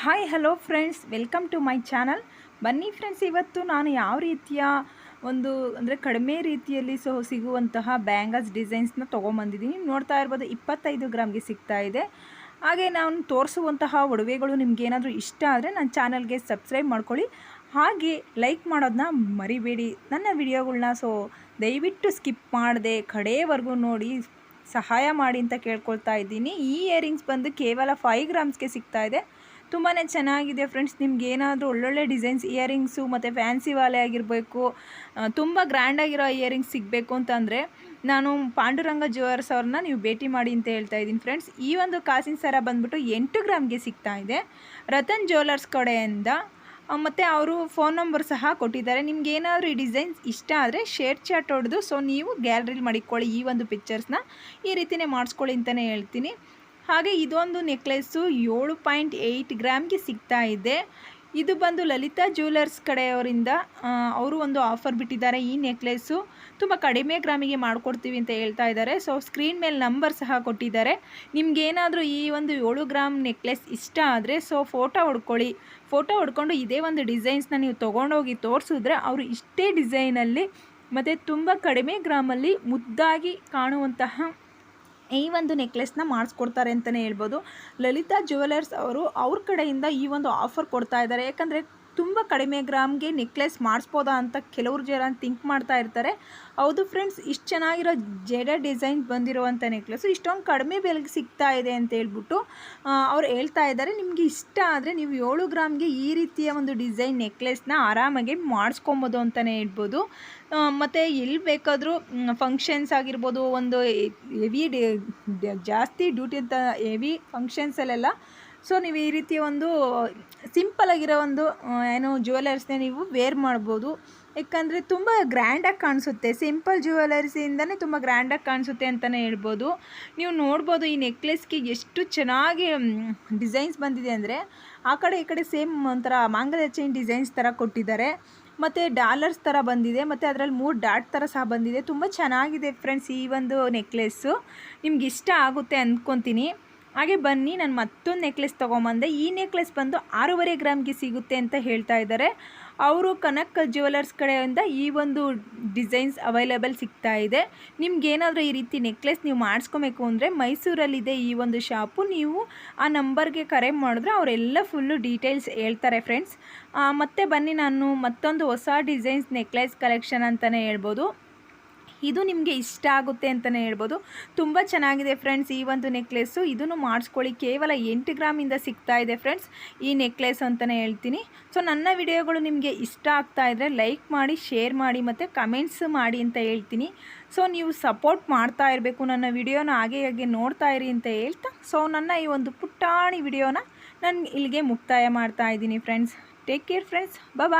Hi hello friends welcome to my channel ಬನ್ನಿ friends ಇವತ್ತು ನಾನು ಯಾವ ರೀತಿಯ ಒಂದು, ಅಂದರೆ ಕಡಿಮೆ ರೀತಿಯಲ್ಲಿ ಸೊ ಸಿಗುವಂತಹ ಬ್ಯಾಂಗಲ್ಸ್ ಡಿಸೈನ್ಸ್ನ ತೊಗೊಂಬಂದಿದ್ದೀನಿ. ನೋಡ್ತಾ ಇರ್ಬೋದು ಇಪ್ಪತ್ತೈದು ಗ್ರಾಮ್ಗೆ ಸಿಗ್ತಾ ಇದೆ. ಹಾಗೆ ನಾನು ತೋರಿಸುವಂತಹ ಒಡವೆಗಳು ನಿಮ್ಗೇನಾದರೂ ಇಷ್ಟ ಆದರೆ ನನ್ನ ಚಾನಲ್ಗೆ ಸಬ್ಸ್ಕ್ರೈಬ್ ಮಾಡ್ಕೊಳ್ಳಿ. ಹಾಗೆ ಲೈಕ್ ಮಾಡೋದನ್ನ ಮರಿಬೇಡಿ. ನನ್ನ ವಿಡಿಯೋಗಳನ್ನ ಸೊ ದಯವಿಟ್ಟು ಸ್ಕಿಪ್ ಮಾಡದೆ ಕಡೆಯವರೆಗೂ ನೋಡಿ ಸಹಾಯ ಮಾಡಿ ಅಂತ ಕೇಳ್ಕೊಳ್ತಾ ಇದ್ದೀನಿ. ಈ ಇಯರಿಂಗ್ಸ್ ಬಂದು ಕೇವಲ ಫೈವ್ ಗ್ರಾಮ್ಸ್ಗೆ ಸಿಗ್ತಾ ಇದೆ. ತುಂಬಾ ಚೆನ್ನಾಗಿದೆ ಫ್ರೆಂಡ್ಸ್ ನಿಮ್ಗೆ ಏನಾದರೂ ಒಳ್ಳೊಳ್ಳೆ ಡಿಸೈನ್ಸ್ ಇಯರಿಂಗ್ಸು ಮತ್ತು ಫ್ಯಾನ್ಸಿ ವಾಲೆ ಆಗಿರಬೇಕು ತುಂಬ ಗ್ರ್ಯಾಂಡಾಗಿರೋ ಇಯರಿಂಗ್ಸ್ ಸಿಗಬೇಕು ಅಂತಂದರೆ ನಾನು ಪಾಂಡುರಂಗ ಜ್ಯುವೆಲ್ಸ್ ಅವ್ರನ್ನ ನೀವು ಭೇಟಿ ಮಾಡಿ ಅಂತ ಹೇಳ್ತಾ ಇದ್ದೀನಿ ಫ್ರೆಂಡ್ಸ್ ಈ ಒಂದು ಕಾಸಿನ ಸರ ಬಂದ್ಬಿಟ್ಟು ಎಂಟು ಗ್ರಾಮ್ಗೆ ಸಿಗ್ತಾ ಇದೆ. ರತನ್ ಜ್ಯುವೆಲರ್ಸ್ ಕಡೆಯಿಂದ ಮತ್ತು ಅವರು ಫೋನ್ ನಂಬರ್ ಸಹ ಕೊಟ್ಟಿದ್ದಾರೆ. ನಿಮ್ಗೆ ಏನಾದರೂ ಈ ಡಿಸೈನ್ಸ್ ಇಷ್ಟ ಆದರೆ ಶೇರ್ ಚಾಟ್ ಹೊಡೆದು ಸೊ ನೀವು ಗ್ಯಾಲರಿಲಿ ಮಾಡಿಕೊಳ್ಳಿ ಈ ಒಂದು ಪಿಕ್ಚರ್ಸ್ನ ಈ ರೀತಿಯೇ ಮಾಡಿಸ್ಕೊಳ್ಳಿ ಅಂತಲೇ ಹೇಳ್ತೀನಿ. ಹಾಗೆ ಇದೊಂದು ನೆಕ್ಲೆಸ್ಸು ಏಳು ಪಾಯಿಂಟ್ ಏಯ್ಟ್ ಗ್ರಾಮ್ಗೆ ಸಿಗ್ತಾ ಇದೆ. ಇದು ಬಂದು ಲಲಿತಾ ಜ್ಯುವೆಲರ್ಸ್ ಕಡೆಯವರಿಂದ ಅವರು ಒಂದು ಆಫರ್ ಬಿಟ್ಟಿದ್ದಾರೆ ಈ ನೆಕ್ಲೆಸ್ಸು ತುಂಬ ಕಡಿಮೆ ಗ್ರಾಮಿಗೆ ಮಾಡಿಕೊಡ್ತೀವಿ ಅಂತ ಹೇಳ್ತಾ ಇದ್ದಾರೆ. ಸೊ ಸ್ಕ್ರೀನ್ ಮೇಲೆ ನಂಬರ್ ಸಹ ಕೊಟ್ಟಿದ್ದಾರೆ. ನಿಮಗೇನಾದರೂ ಈ ಒಂದು ಏಳು ಗ್ರಾಮ್ ನೆಕ್ಲೆಸ್ ಇಷ್ಟ ಆದರೆ ಸೊ ಫೋಟೋ ಹೊಡ್ಕೊಳ್ಳಿ. ಫೋಟೋ ಹೊಡ್ಕೊಂಡು ಇದೇ ಒಂದು ಡಿಸೈನ್ಸ್ನ ನೀವು ತೊಗೊಂಡೋಗಿ ತೋರಿಸಿದ್ರೆ ಅವರು ಇಷ್ಟೇ ಡಿಸೈನಲ್ಲಿ ಮತ್ತು ತುಂಬ ಕಡಿಮೆ ಗ್ರಾಮಲ್ಲಿ ಮುದ್ದಾಗಿ ಕಾಣುವಂತಹ ಈ ಒಂದು ನೆಕ್ಲೆಸ್ನ ಮಾಡಿಸ್ಕೊಡ್ತಾರೆ ಅಂತಲೇ ಹೇಳ್ಬೋದು. ಲಲಿತಾ ಜುವೆಲರ್ಸ್ ಅವರು ಅವ್ರ ಕಡೆಯಿಂದ ಈ ಒಂದು ಆಫರ್ ಕೊಡ್ತಾ ಇದ್ದಾರೆ. ಯಾಕಂದರೆ ತುಂಬ ಕಡಿಮೆ ಗ್ರಾಮ್ಗೆ ನೆಕ್ಲೆಸ್ ಮಾಡಿಸ್ಬೋದಾ ಅಂತ ಕೆಲವರು ಜನ ಥಿಂಕ್ ಮಾಡ್ತಾ ಇರ್ತಾರೆ. ಹೌದು ಫ್ರೆಂಡ್ಸ್ ಇಷ್ಟು ಚೆನ್ನಾಗಿರೋ ಜೆಡ ಡಿಸೈನ್ ಬಂದಿರುವಂಥ ನೆಕ್ಲೆಸ್ಸು ಇಷ್ಟೊಂದು ಕಡಿಮೆ ಬೆಲೆಗೆ ಸಿಗ್ತಾ ಇದೆ ಅಂತ ಹೇಳ್ಬಿಟ್ಟು ಅವ್ರು ಹೇಳ್ತಾ ಇದ್ದಾರೆ. ನಿಮಗೆ ಇಷ್ಟ ಆದರೆ ನೀವು ಏಳು ಗ್ರಾಮ್ಗೆ ಈ ರೀತಿಯ ಒಂದು ಡಿಸೈನ್ ನೆಕ್ಲೆಸ್ನ ಆರಾಮಾಗಿ ಮಾಡಿಸ್ಕೊಬೋದು ಅಂತಲೇ ಹೇಳ್ಬೋದು. ಮತ್ತು ಎಲ್ಲಿ ಬೇಕಾದರೂ ಫಂಕ್ಷನ್ಸ್ ಆಗಿರ್ಬೋದು, ಒಂದು ಹೆವಿ ಜಾಸ್ತಿ ಡ್ಯೂಟಿ ಅಂತ ಹೆವಿ ಫಂಕ್ಷನ್ಸಲ್ಲೆಲ್ಲ ಸೊ ನೀವು ಈ ರೀತಿಯ ಒಂದು ಸಿಂಪಲ್ ಆಗಿರೋ ಒಂದು ಏನು ಜ್ಯುವೆಲರ್ಸ್ನ ನೀವು ವೇರ್ ಮಾಡ್ಬೋದು. ಯಾಕಂದರೆ ತುಂಬ ಗ್ರ್ಯಾಂಡಾಗಿ ಕಾಣಿಸುತ್ತೆ. ಸಿಂಪಲ್ ಜ್ಯುವೆಲರ್ಸಿಂದನೇ ತುಂಬ ಗ್ರ್ಯಾಂಡಾಗಿ ಕಾಣಿಸುತ್ತೆ ಅಂತಲೇ ಹೇಳ್ಬೋದು. ನೀವು ನೋಡ್ಬೋದು ಈ ನೆಕ್ಲೆಸ್ಗೆ ಎಷ್ಟು ಚೆನ್ನಾಗಿ ಡಿಸೈನ್ಸ್ ಬಂದಿದೆ ಅಂದರೆ ಆ ಕಡೆ ಈ ಕಡೆ ಸೇಮ್ ಒಂಥರ ಮಾಂಗಲ್ಯ ಚೈನ್ ಡಿಸೈನ್ಸ್ ಥರ ಕೊಟ್ಟಿದ್ದಾರೆ. ಮತ್ತು ಡಾಲರ್ಸ್ ಥರ ಬಂದಿದೆ. ಮತ್ತು ಅದರಲ್ಲಿ ಮೂರು ಡಾಟ್ ಥರ ಸಹ ಬಂದಿದೆ. ತುಂಬ ಚೆನ್ನಾಗಿದೆ ಫ್ರೆಂಡ್ಸ್ ಈ ಒಂದು ನೆಕ್ಲೆಸ್ಸು ನಿಮ್ಗೆ ಇಷ್ಟ ಆಗುತ್ತೆ ಅಂದ್ಕೊತೀನಿ ಹಾಗೆ ಬನ್ನಿ, ನಾನು ಮತ್ತೊಂದು ನೆಕ್ಲೆಸ್ ತೊಗೊಂಬಂದೆ. ಈ ನೆಕ್ಲೆಸ್ ಬಂದು ಆರೂವರೆ ಗ್ರಾಮ್ಗೆ ಸಿಗುತ್ತೆ ಅಂತ ಹೇಳ್ತಾ ಇದ್ದಾರೆ. ಅವರು ಕನಕ್ ಜ್ಯುವೆಲರ್ಸ್ ಕಡೆಯಿಂದ ಈ ಒಂದು ಡಿಸೈನ್ಸ್ ಅವೈಲೇಬಲ್ ಸಿಗ್ತಾ ಇದೆ. ನಿಮ್ಗೇನಾದರೂ ಈ ರೀತಿ ನೆಕ್ಲೆಸ್ ನೀವು ಮಾಡಿಸ್ಕೊಬೇಕು ಅಂದರೆ ಮೈಸೂರಲ್ಲಿದೆ ಈ ಒಂದು ಶಾಪು. ನೀವು ಆ ನಂಬರ್ಗೆ ಕರೆ ಮಾಡಿದ್ರೆ ಅವರೆಲ್ಲ ಫುಲ್ಲು ಡೀಟೇಲ್ಸ್ ಹೇಳ್ತಾರೆ ಫ್ರೆಂಡ್ಸ್ ಮತ್ತೆ ಬನ್ನಿ, ನಾನು ಮತ್ತೊಂದು ಹೊಸ ಡಿಸೈನ್ಸ್ ನೆಕ್ಲೆಸ್ ಕಲೆಕ್ಷನ್ ಅಂತಲೇ ಹೇಳ್ಬೋದು. ಇದು ನಿಮಗೆ ಇಷ್ಟ ಆಗುತ್ತೆ ಅಂತಲೇ ಹೇಳ್ಬೋದು. ತುಂಬ ಚೆನ್ನಾಗಿದೆ ಫ್ರೆಂಡ್ಸ್ ಈ ಒಂದು ನೆಕ್ಲೆಸ್ಸು ಇದನ್ನು ಮಾಡಿಸ್ಕೊಳ್ಳಿ. ಕೇವಲ ಎಂಟು ಗ್ರಾಮಿಂದ ಸಿಗ್ತಾ ಇದೆ ಫ್ರೆಂಡ್ಸ್ ಈ ನೆಕ್ಲೆಸ್ ಅಂತಲೇ ಹೇಳ್ತೀನಿ. ಸೊ ನನ್ನ ವಿಡಿಯೋಗಳು ನಿಮಗೆ ಇಷ್ಟ ಆಗ್ತಾ ಇದ್ದರೆ ಲೈಕ್ ಮಾಡಿ ಶೇರ್ ಮಾಡಿ ಮತ್ತು ಕಮೆಂಟ್ಸ್ ಮಾಡಿ ಅಂತ ಹೇಳ್ತೀನಿ. ಸೊ ನೀವು ಸಪೋರ್ಟ್ ಮಾಡ್ತಾ ಇರಬೇಕು. ನನ್ನ ವಿಡಿಯೋನ ಹಾಗೆ ಹಾಗೆ ನೋಡ್ತಾ ಇರಿ ಅಂತ ಹೇಳ್ತಾ. ಸೊ ನನ್ನ ಈ ಒಂದು ಪುಟ್ಟಾಣಿ ವಿಡಿಯೋನ ನಾನು ಇಲ್ಲಿಗೆ ಮುಕ್ತಾಯ ಮಾಡ್ತಾ ಇದ್ದೀನಿ friends take care friends bye